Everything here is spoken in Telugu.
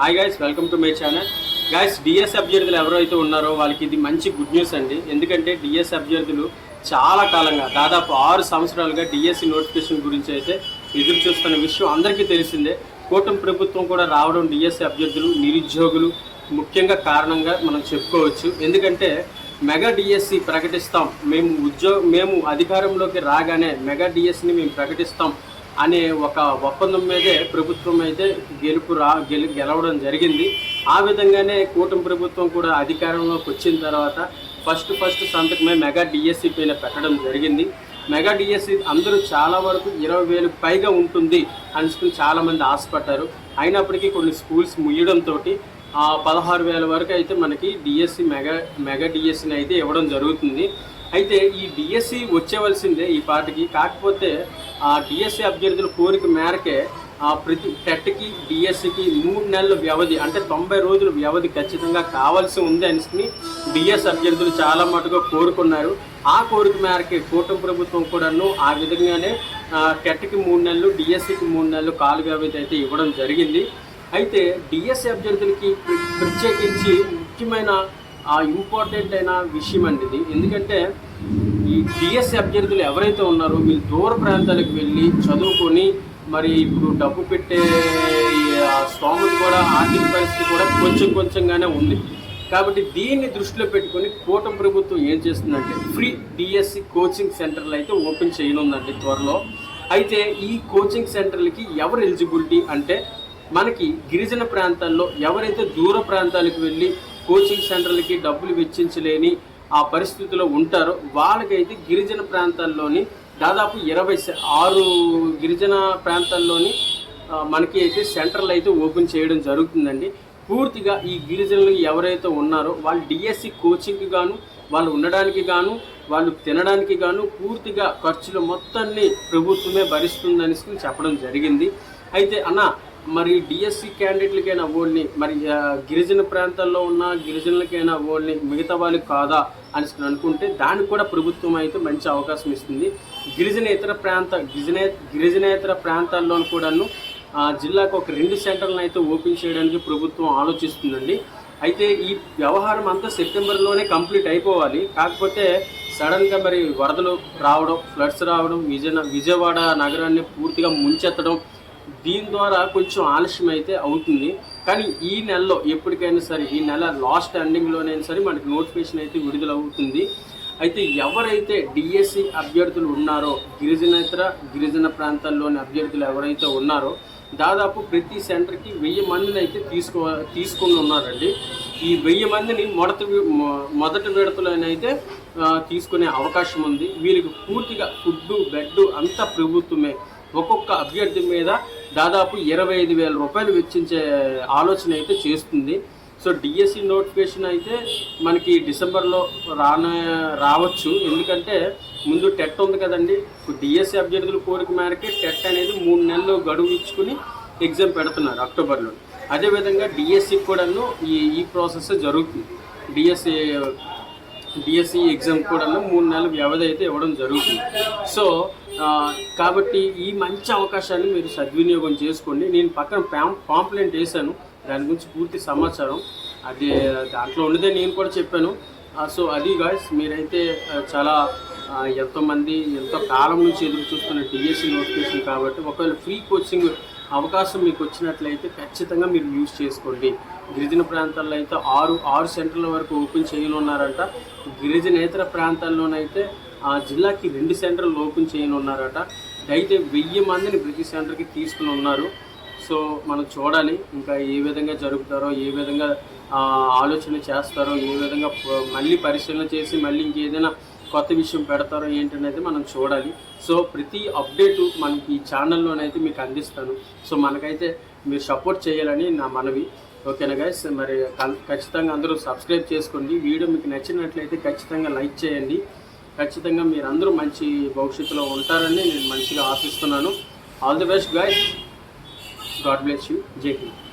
Hi guys welcome to my channel guys DS అభ్యర్థులు ఎవరైతే ఉన్నారో వాళ్ళకి ఇది మంచి గుడ్ న్యూస్ అండి. ఎందుకంటే డిఎస్ అభ్యర్థులు చాలా కాలంగా దాదాపు ఆరు సంవత్సరాలుగా డిఎస్సి నోటిఫికేషన్ గురించి అయితే ఎదురు చూస్తున్న విషయం అందరికీ తెలిసిందే. కూటమి ప్రభుత్వం కూడా రావడం డిఎస్సి అభ్యర్థులు నిరుద్యోగులు ముఖ్యంగా కారణంగా మనం చెప్పుకోవచ్చు. ఎందుకంటే మెగా డిఎస్సి ప్రకటిస్తాం. మేము ఉద్యోగ మేము అధికారంలోకి రాగానే మెగా డిఎస్సిని మేము ప్రకటిస్తాం. అనే ఒక ఒప్పందం మీదే ప్రభుత్వం అయితే గెలుపు రా గెలు గెలవడం జరిగింది. ఆ విధంగానే కూటమి ప్రభుత్వం కూడా అధికారంలోకి వచ్చిన తర్వాత ఫస్ట్ ఫస్ట్ సంతకమే మెగా డిఎస్సి పైన పెట్టడం జరిగింది. మెగా డిఎస్సి అందరూ చాలా వరకు ఇరవై వేలకు పైగా ఉంటుంది అనుకుని చాలామంది ఆశపడ్డారు. అయినప్పటికీ కొన్ని స్కూల్స్ ముయ్యడంతో పదహారు వేల వరకు అయితే మనకి డిఎస్సి మెగా మెగా డిఎస్సిని అయితే ఇవ్వడం జరుగుతుంది. అయితే ఈ డిఎస్సి వచ్చేవలసిందే ఈ పార్టీకి కాకపోతే ఆ డిఎస్సి అభ్యర్థుల కోరిక మేరకే ఆ ప్రతి టెట్కి డిఎస్సికి మూడు నెలల వ్యవధి అంటే తొంభై రోజుల వ్యవధి ఖచ్చితంగా కావాల్సి ఉంది అని డిఎస్ అభ్యర్థులు చాలా మటుగా కోరుకున్నారు. ఆ కోరిక మేరకే కూటమి ప్రభుత్వం కూడాను ఆ విధంగానే టెట్కి మూడు నెలలు డిఎస్సికి మూడు నెలలు కాలు వ్యవధి అయితే ఇవ్వడం జరిగింది. అయితే డిఎస్సి అభ్యర్థులకి ప్రత్యేకించి ముఖ్యమైన ఆ ఇంపార్టెంట్ అయిన విషయం అండి ఇది. ఎందుకంటే ఈ డిఎస్సి అభ్యర్థులు ఎవరైతే ఉన్నారో వీళ్ళు దూర ప్రాంతాలకు వెళ్ళి చదువుకొని మరి ఇప్పుడు డబ్బు పెట్టే ఆ స్తోమత కూడా ఆర్థిక పరిస్థితి కూడా కొంచెం కొంచెంగానే ఉంది. కాబట్టి దీన్ని దృష్టిలో పెట్టుకొని కూటమి ప్రభుత్వం ఏం చేస్తుందంటే ఫ్రీ డిఎస్సి కోచింగ్ సెంటర్లు అయితే ఓపెన్ చేయనుందండి త్వరలో. అయితే ఈ కోచింగ్ సెంటర్లకి ఎవరు ఎలిజిబిలిటీ అంటే మనకి గిరిజన ప్రాంతాల్లో ఎవరైతే దూర ప్రాంతాలకు వెళ్ళి కోచింగ్ సెంటర్లకి డబ్బులు వెచ్చించలేని ఆ పరిస్థితిలో ఉంటారో. వాళ్ళకైతే గిరిజన ప్రాంతాల్లోని దాదాపు ఇరవై ఆరు గిరిజన ప్రాంతాల్లోని మనకి అయితే సెంటర్లు అయితే ఓపెన్ చేయడం జరుగుతుందండి. పూర్తిగా ఈ గిరిజనులు ఎవరైతే ఉన్నారో వాళ్ళు డిఎస్సి కోచింగ్కి గాను వాళ్ళు ఉండడానికి గాను వాళ్ళు తినడానికి గాను పూర్తిగా ఖర్చులు మొత్తాన్ని ప్రభుత్వమే భరిస్తుందని చెప్పడం జరిగింది. అయితే అన్న మరి డిఎస్సి క్యాండిడేట్లకైనా ఓన్లీ మరి గిరిజన ప్రాంతాల్లో ఉన్న గిరిజనులకైనా ఓన్లీ మిగతా వాళ్ళకి కాదా అని అనుకుంటే దానికి కూడా ప్రభుత్వం అయితే మంచి అవకాశం ఇస్తుంది. గిరిజనేతర ప్రాంత గిరిజనే గిరిజనేతర ప్రాంతాల్లో కూడాను జిల్లాకు ఒక రెండు సెంటర్లను అయితే ఓపెన్ చేయడానికి ప్రభుత్వం ఆలోచిస్తుందండి. అయితే ఈ వ్యవహారం అంతా సెప్టెంబర్లోనే కంప్లీట్ అయిపోవాలి. కాకపోతే సడన్గా మరి వరదలు రావడం ఫ్లడ్స్ రావడం విజయ విజయవాడ నగరాన్ని పూర్తిగా ముంచెత్తడం దీని ద్వారా కొంచెం ఆలస్యం అయితే అవుతుంది. కానీ ఈ నెలలో ఎప్పటికైనా సరే ఈ నెల లాస్ట్ ఎండింగ్లోనైనా సరే మనకి నోటిఫికేషన్ అయితే విడుదల అవుతుంది అయితే ఎవరైతే డిఎస్సి అభ్యర్థులు ఉన్నారో గిరిజనేతర గిరిజన ప్రాంతాల్లోని అభ్యర్థులు ఎవరైతే ఉన్నారో దాదాపు ప్రతి సెంటర్కి వెయ్యి మందిని అయితే తీసుకో తీసుకుని ఉన్నారండి. ఈ వెయ్యి మందిని మొదటి మొదటి విడతలోనైతే తీసుకునే అవకాశం ఉంది. వీరికి పూర్తిగా ఫుడ్ బెడ్ అంతా ప్రభుత్వమే. ఒక్కొక్క అభ్యర్థి మీద దాదాపు ఇరవై ఐదు వేల రూపాయలు వెచ్చించే ఆలోచన అయితే చేస్తుంది. సో డిఎస్సి నోటిఫికేషన్ అయితే మనకి డిసెంబర్లో రాన రావచ్చు. ఎందుకంటే ముందు టెట్ ఉంది కదండి. డిఎస్సి అభ్యర్థుల కోరిక మేరకే టెట్ అనేది మూడు నెలలు గడువు ఇచ్చుకుని ఎగ్జామ్ పెడుతున్నారు అక్టోబర్లో. అదేవిధంగా డిఎస్సి కూడాను ఈ ఈ ప్రాసెస్ జరుగుతుంది. డిఎస్సి డిఎస్సి ఎగ్జామ్ కూడా మూడు నెలల వ్యవధి అయితే ఇవ్వడం జరుగుతుంది. సో కాబట్టి ఈ మంచి అవకాశాన్ని మీరు సద్వినియోగం చేసుకోండి. నేను పక్కన పాం పాంప్లెంట్ వేసాను దాని గురించి పూర్తి సమాచారం. అది దాంట్లో ఉన్నదే నేను కూడా చెప్పాను. సో అది గాయస్ మీరైతే చాలా ఎంతోమంది ఎంతో కాలం నుంచి ఎదురు చూస్తున్న డిఎస్సి నోటిఫికేషన్ కాబట్టి ఒకవేళ ఫ్రీ కోచింగ్ అవకాశం మీకు వచ్చినట్లయితే ఖచ్చితంగా మీరు యూజ్ చేసుకోండి. గిరిజన ప్రాంతాల్లో అయితే ఆరు ఆరు సెంటర్ల వరకు ఓపెన్ చేయనున్నారంట. గిరిజనేతర ప్రాంతాల్లోనైతే ఆ జిల్లాకి రెండు సెంటర్లు ఓపెన్ చేయనున్నారట. అయితే వెయ్యి మందిని ప్రతి సెంటర్కి తీసుకుని ఉన్నారు సో మనం చూడాలి ఇంకా ఏ విధంగా జరుగుతారో ఏ విధంగా ఆలోచన చేస్తారో ఏ విధంగా మళ్ళీ పరిశీలన చేసి మళ్ళీ ఇంకేదైనా కొత్త విషయం పెడతారో ఏంటనేది మనం చూడాలి. సో ప్రతి అప్డేటు మనకి ఈ ఛానల్లోనైతే మీకు అందిస్తాను. సో మనకైతే మీరు సపోర్ట్ చేయాలని నా మనవి. ఓకేనా గైస్ మరి ఖచ్చితంగా అందరూ సబ్స్క్రైబ్ చేసుకోండి. వీడియో మీకు నచ్చినట్లయితే ఖచ్చితంగా లైక్ చేయండి. ఖచ్చితంగా మీరు అందరూ మంచి భవిష్యత్తులో ఉంటారని నేను మంచిగా ఆశిస్తున్నాను. All the best guys God bless you జై హింద్